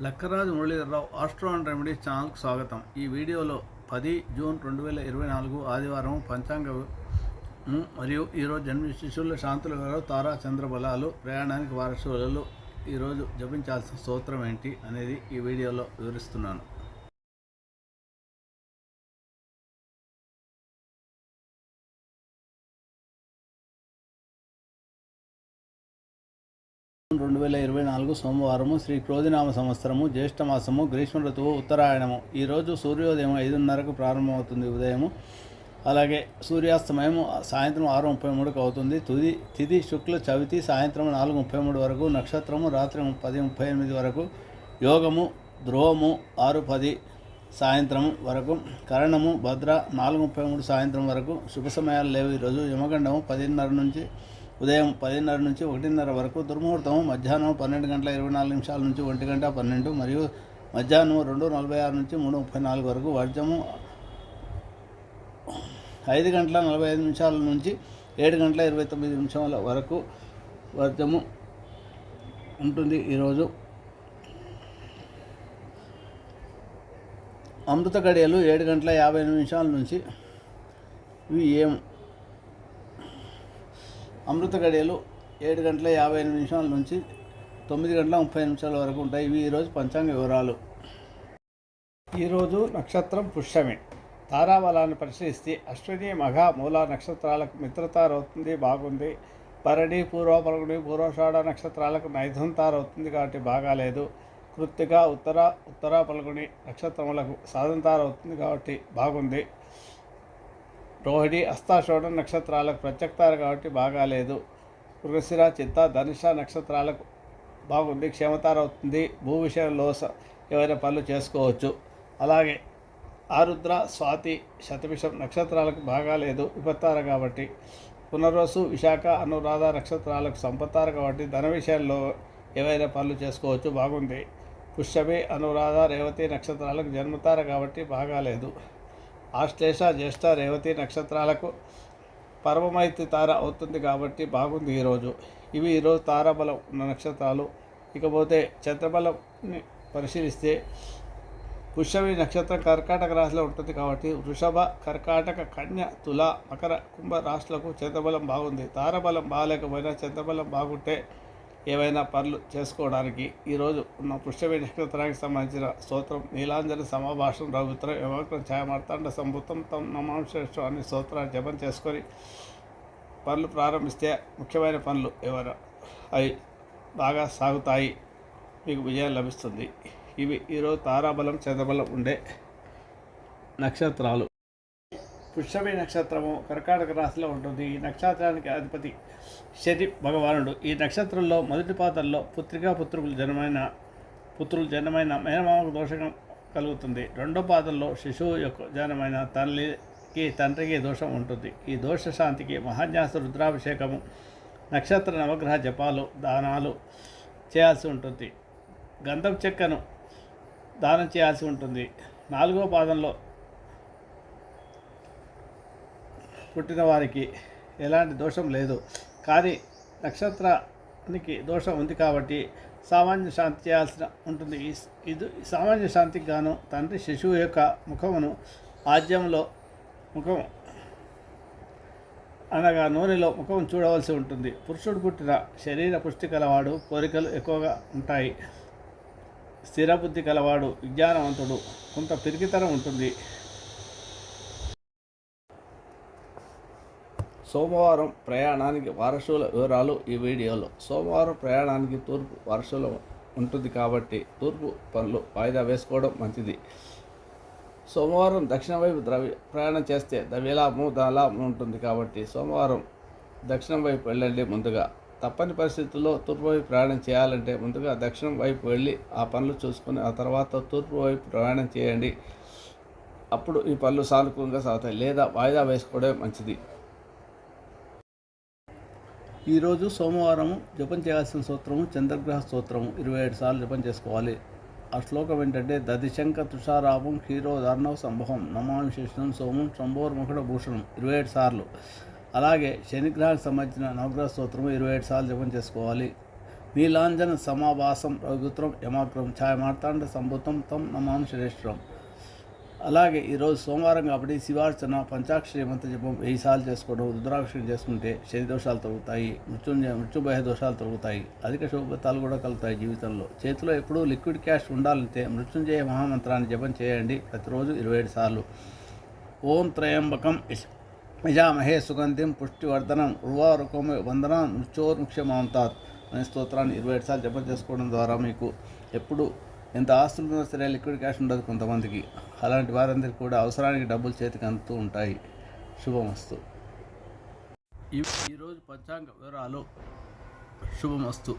Lakkaraju Muralidhararao astro and remedies ఛానల్కు స్వాగతం. ఈ వీడియోలో పది జూన్ రెండు వేల ఇరవై నాలుగు ఆదివారం పంచాంగ మరియు ఈరోజు జన్మ శిశువుల శాంతుల గారు తారా చంద్ర బలాలు ప్రయాణానికి వారసులు ఈరోజు జపించాల్సిన స్తోత్రం ఏంటి అనేది ఈ వీడియోలో వివరిస్తున్నాను. రెండు వేల ఇరవై నాలుగు సోమవారము శ్రీ క్రోధినామ సంవత్సరము జ్యేష్ఠమాసము గ్రీష్మ ఋతువు ఉత్తరాయణము. ఈరోజు సూర్యోదయం ఐదున్నరకు ప్రారంభమవుతుంది ఉదయము. అలాగే సూర్యాస్తమయం సాయంత్రం ఆరు ముప్పై మూడుకు అవుతుంది. తుది తిది శుక్ల చవితి సాయంత్రం నాలుగు ముప్పై మూడు వరకు నక్షత్రము రాత్రి పది ముప్పై ఎనిమిది వరకు యోగము ధ్రువము ఆరు పది సాయంత్రం వరకు కరణము భద్ర నాలుగు ముప్పై మూడు సాయంత్రం వరకు శుభ సమయాలు లేవు. ఈరోజు యమగండము పదిన్నర నుంచి ఉదయం పదిన్నర నుంచి ఒకటిన్నర వరకు దుర్ముహూర్తం మధ్యాహ్నం పన్నెండు గంటల ఇరవై నాలుగు నిమిషాల నుంచి ఒంటి గంట పన్నెండు మరియు మధ్యాహ్నం రెండు నలభై ఆరు నుంచి మూడు ముప్పై నాలుగు వరకు వర్జము ఐదు గంటల నలభై ఐదు నిమిషాల నుంచి ఏడు గంటల ఇరవై తొమ్మిది నిమిషాల వరకు వర్జము ఉంటుంది ఈరోజు. అమృత గడియలు ఏడు గంటల యాభై నిమిషాల నుంచి ఇవి ఏం అమృత గడియలు ఏడు గంటల యాభై ఎనిమిది నిమిషాల నుంచి తొమ్మిది గంటల ముప్పై నిమిషాల వరకు ఉంటాయి. ఇవి ఈరోజు పంచాంగ వివరాలు. ఈరోజు నక్షత్రం పుష్యమి. తారాబలాన్ని పరిశీలిస్తే అశ్విని మఘ మూల నక్షత్రాలకు మిత్రతారవుతుంది బాగుంది. భరణి పూర్వ పలుగుని పూర్వషాఢ నక్షత్రాలకు నైధంతారవుతుంది కాబట్టి బాగాలేదు. కృత్తిక ఉత్తర ఉత్తర పలుగుని నక్షత్రములకు సాధంతారవుతుంది కాబట్టి బాగుంది. రోహిణి అస్తాషోఢ నక్షత్రాలకు ప్రత్యక్తారు కాబట్టి బాగాలేదు. మృగశిర చిత్త ధనుష నక్షత్రాలకు బాగుంది క్షమతార అవుతుంది. భూ విషయంలో స- ఏవైనా పనులు చేసుకోవచ్చు. అలాగే ఆరుద్ర స్వాతి శతభిషం నక్షత్రాలకు బాగాలేదు విపత్తార కాబట్టి. పునర్వసు విశాఖ అనురాధ నక్షత్రాలకు సంపత్తారు కాబట్టి ధన విషయంలో ఏవైనా పనులు చేసుకోవచ్చు బాగుంది. పుష్యమి అనురాధ రేవతి నక్షత్రాలకు జన్మతార కాబట్టి బాగాలేదు. ఆశ్లేష జ్యేష్ఠ రేవతి నక్షత్రాలకు పరమమైతి తార అవుతుంది కాబట్టి బాగుంది ఈరోజు ఇవి ఈరోజు తారాబలం ఉన్న నక్షత్రాలు. ఇకపోతే చంద్రబలంని పరిశీలిస్తే పుష్యమి నక్షత్రం కర్కాటక రాశిలో ఉంటుంది కాబట్టి వృషభ కర్కాటక కన్య తుల మకర కుంభ రాశులకు చంద్రబలం బాగుంది. తారబలం బాగాలేకపోయినా చంద్రబలం బాగుంటే ఏవైనా పనులు చేసుకోవడానికి ఈరోజు ఉన్న పుష్యమి నక్షత్రానికి సంబంధించిన స్తోత్రం నీలాంజన సమాభాషం రఘుత్రం యమగ్రం ఛాయమార్తాండ సంభుతం తమ నమాంశ్రేష్ఠం అనే స్తోత్రాన్ని జపం చేసుకొని పనులు ప్రారంభిస్తే ముఖ్యమైన పనులు ఏమైనా అవి బాగా సాగుతాయి. మీకు విజయం లభిస్తుంది. ఇవి ఈరోజు తారాబలం చంద్రబలం ఉండే నక్షత్రాలు. పుష్యమి నక్షత్రము కర్కాటక రాశిలో ఉంటుంది. ఈ నక్షత్రానికి అధిపతి శని భగవానుడు. ఈ నక్షత్రంలో మొదటి పాత్రలో పుత్రికా పుత్రులు జన్మైన పుత్రులు జన్మైన మేనమామకు దోషం కలుగుతుంది. రెండో పాత్రలో శిశువు యొక్క జనమైన తల్లికి తండ్రికి దోషం ఉంటుంది. ఈ దోష శాంతికి మహాన్యాస రుద్రాభిషేకము నక్షత్ర నవగ్రహ జపాలు దానాలు చేయాల్సి ఉంటుంది. గంధం చెక్కను దానం చేయాల్సి ఉంటుంది. నాలుగో పాదంలో పుట్టిన వారికి ఎలాంటి దోషం లేదు. కానీ నక్షత్రానికి దోషం ఉంది కాబట్టి సామాన్య శాంతి చేయాల్సిన ఉంటుంది. ఈ ఇది సామాన్య శాంతికి గాను తండ్రి శిశువు యొక్క ముఖమును ఆద్యంలో ముఖం అనగా నూనెలో ముఖం చూడవలసి ఉంటుంది. పురుషుడు పుట్టిన శరీర పుష్టి కలవాడు కోరికలు ఎక్కువగా ఉంటాయి. స్థిరబుద్ధి కలవాడు విజ్ఞానవంతుడు. కొంత పిరికితనం ఉంటుంది. సోమవారం ప్రయాణానికి వారసుల వివరాలు ఈ వీడియోలో. సోమవారం ప్రయాణానికి తూర్పు వారసుల ఉంటుంది కాబట్టి తూర్పు పనులు వాయిదా వేసుకోవడం మంచిది. సోమవారం దక్షిణ వైపు ద్రవ్య ప్రయాణం చేస్తే ద్రవ్యలాభం ధనలాభం ఉంటుంది కాబట్టి సోమవారం దక్షిణం వైపు వెళ్ళండి ముందుగా. తప్పని పరిస్థితుల్లో తూర్పు వైపు ప్రయాణం చేయాలంటే ముందుగా దక్షిణం వైపు వెళ్ళి ఆ పనులు చూసుకొని ఆ తర్వాత తూర్పు వైపు ప్రయాణం చేయండి. అప్పుడు ఈ పనులు సానుకూలంగా సాగుతాయి లేదా వాయిదా వేసుకోవడమే మంచిది. ఈరోజు సోమవారము జపం చేయాల్సిన స్తోత్రము చంద్రగ్రహ స్తోత్రము. ఇరవై ఏడు సార్లు జపం చేసుకోవాలి. ఆ శ్లోకం ఏంటంటే దదిశంక తుషారాపం క్షీరోదార్ణవ సంభవం నమామి శేషం సోమం శంభోర్ముఖుడ భూషణం. ఇరవై ఏడు సార్లు. అలాగే శనిగ్రహానికి సంబంధించిన నవగ్రహ స్తోత్రము ఇరవై ఏడు సార్లు జపం చేసుకోవాలి. నీలాంజన సమావాసం రఘుత్రం యమాగ్రం ఛాయమార్తాండ సంభుతం తం నమాం శ్రేష్టం అలాగే ఈరోజు సోమవారం కాబట్టి శివార్చన పంచాక్షరి మంత్ర జపం వెయ్యి సార్లు చేసుకోవడం రుద్రాక్షరం చేసుకుంటే శని దోషాలు తొలుగుతాయి మృత్యుంజయ మృత్యుభయ దోషాలు తొలుగుతాయి అధిక శుభతాలు కూడా కలుగుతాయి జీవితంలో. చేతిలో ఎప్పుడూ లిక్విడ్ క్యాష్ ఉండాలంటే మృత్యుంజయ మహామంత్రాన్ని జపం చేయండి ప్రతిరోజు ఇరవై ఏడు సార్లు. ఓం త్రయంబకం యజామహే సుగంధిం పుష్టివర్ధనం ఉర్వారుకం వందనం మృత్యోర్ముఖ్యమాంతాత్ అనే స్తోత్రాన్ని ఇరవై ఏడు సార్లు జపం చేసుకోవడం ద్వారా మీకు ఎప్పుడు ఎంత ఆస్తులు ఉన్నా సరే లిక్విడ్ క్యాష్ ఉండదు కొంతమందికి. అలాంటి వారందరికీ కూడా అవసరానికి డబ్బులు చేతికి అందుతూ ఉంటాయి. శుభమస్తు. ఈ ఈరోజు పంచాంగ వివరాలు. శుభమస్తు.